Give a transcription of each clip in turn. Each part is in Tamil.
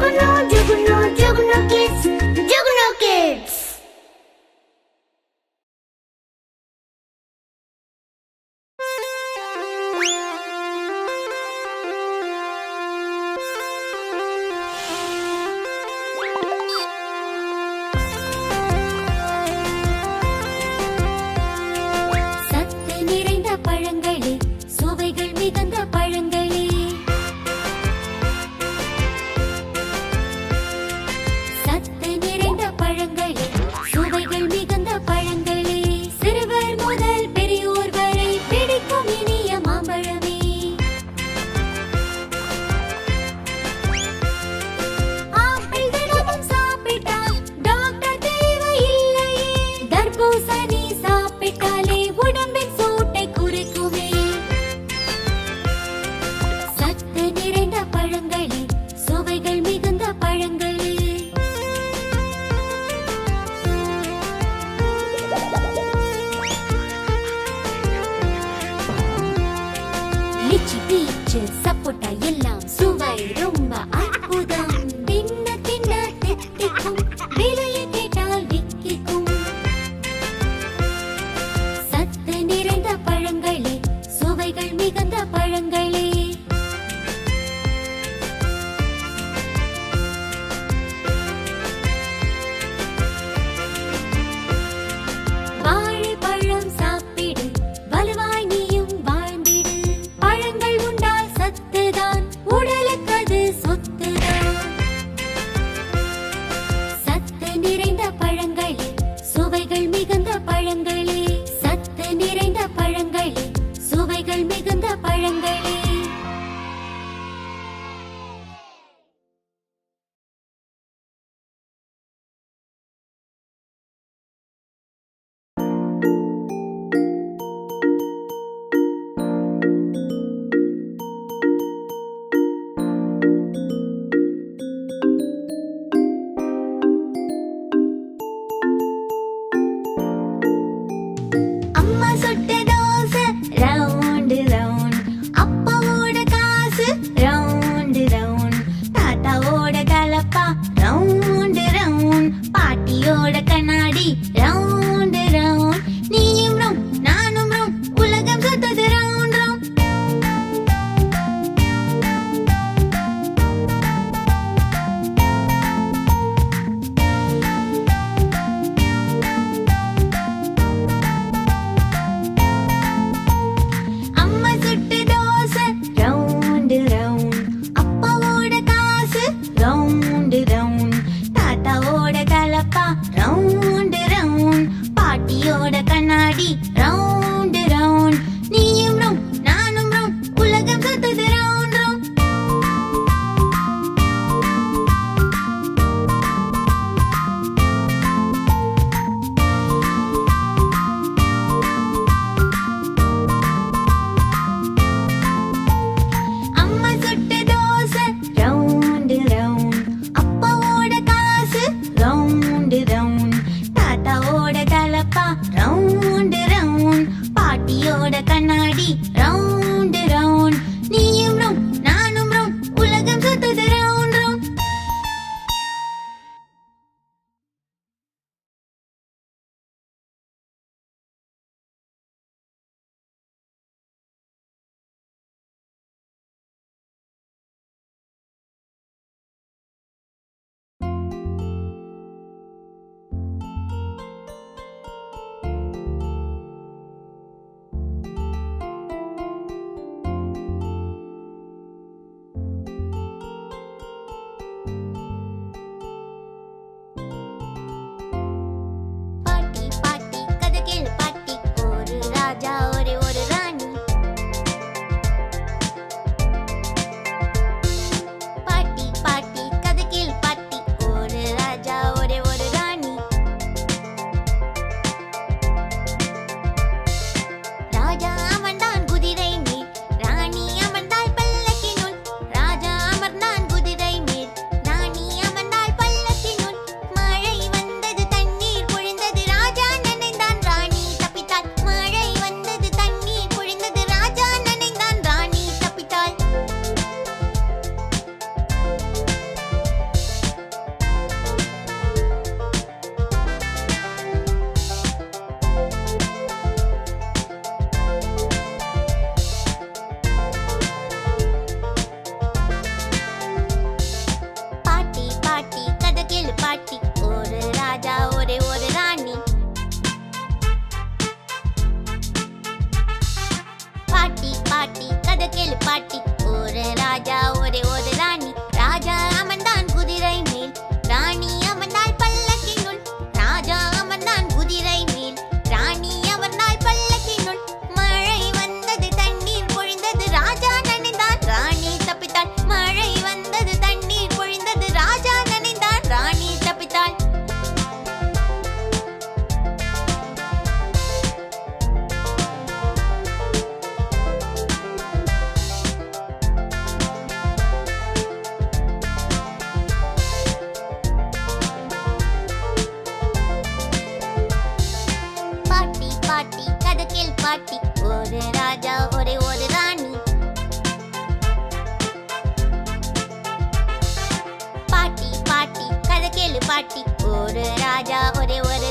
Juggernaut, juggernaut, juggernaut. பாட்டி. ஒரு ராஜா ஒரே ஒரு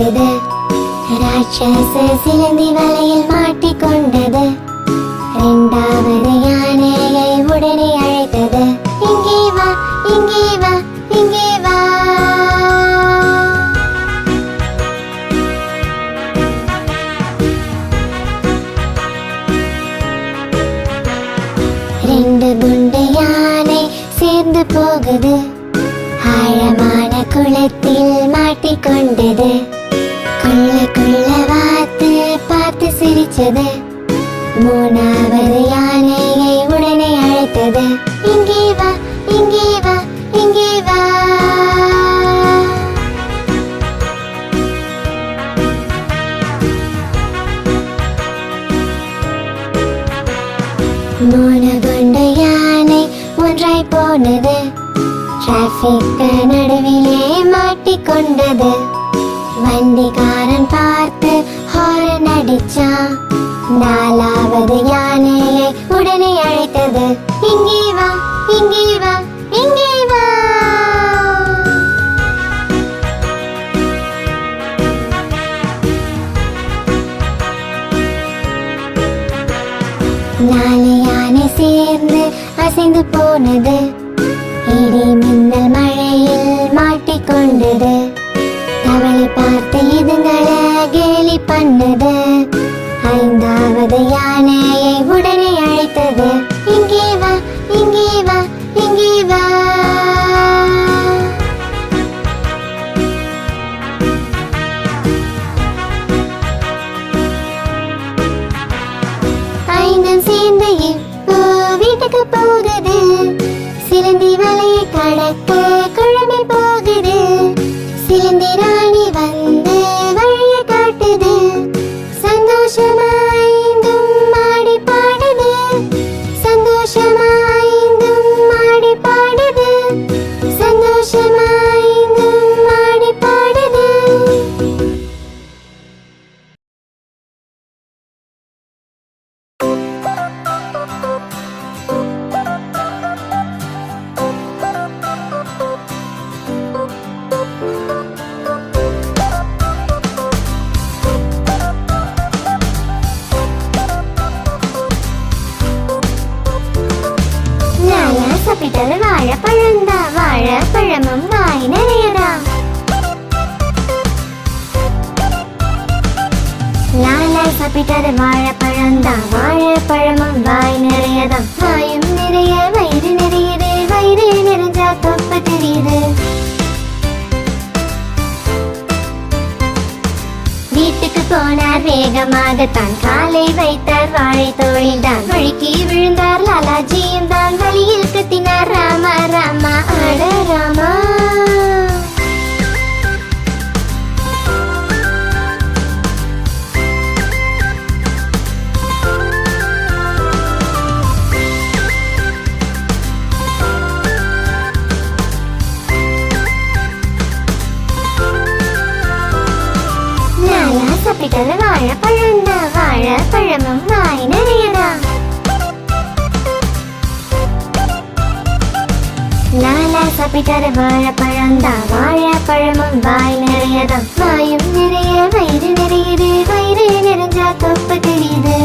வலையும் இருக்குது ராட்சச சிலந்தி வலையில் மாட்டிக்கொண்டது. இரண்டாவது யானையை உடனே மூணாவது யானையை உடனே அழைத்தது. இங்கே வா இங்கே வா இங்கே வா. மூணு குண்டு யானை ஒன்றாய் போனது. டிராபிக் நடுவிலே மாட்டிக்கொண்டது வண்டிக்காரன் பார்த்து ஹாரன் அடிச்சான். நான் நாலாவது யானையை உடனே அழைத்தது. இங்கே வா இங்கே வா இங்கே வா. நாலு யானை சேர்ந்து அசைந்து போனது. இடி மின்னல் மழையில் மாட்டிக்கொண்டது. அவளை பார்த்து இதுங்களை கேலி பண்ணது. வீட்டுக்கு போகுது வாழை தோளில் தான் வழுக்கி விழுந்தார் லாலாஜியும் தான் வழியில் கத்தினார் ராமா ராமா ஆட ராமா. லாலா சாப்பிட்டது வாழைப்பழம் தான் வாழைப்பழமும் வாய் நிறையதான் லாலா சாப்பிட்டது வாழைப்பழம் தான். வாழைப்பழமும் வாய் நிறையதான். வாயும் நிறைய வயிறு நிறையுது. வயிறு நிறைஞ்சா தொப்பை தெரியுது.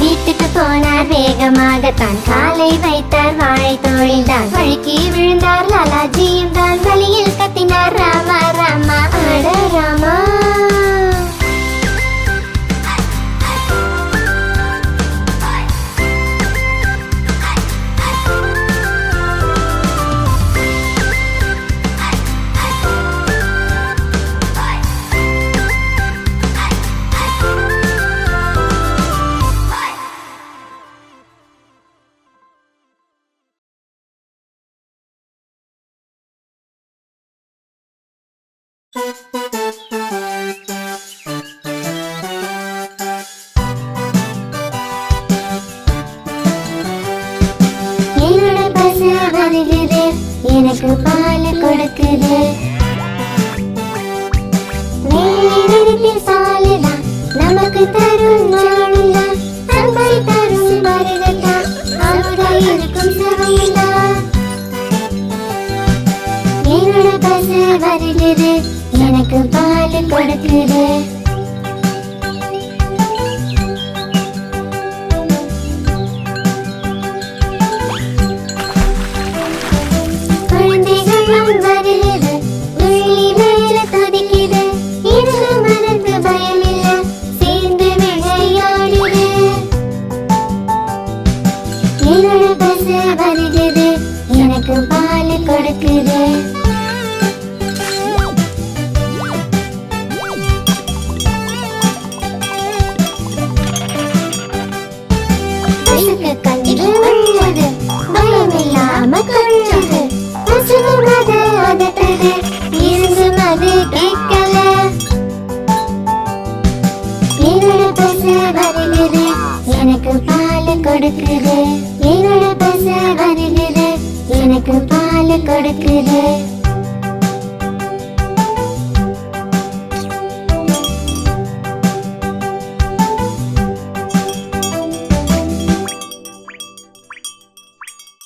வீட்டுக்கு போனார் வேகமாக தான் காலை வைத்தார் வாழை தோளில் தான் வழுக்கி விழுந்தார் லாலாஜியும் தான். வழியில் எனக்கு பால் கொடுக்குது. கொடுக்குது என்னோட பச வருகுது எனக்கு பால் கொடுக்குது.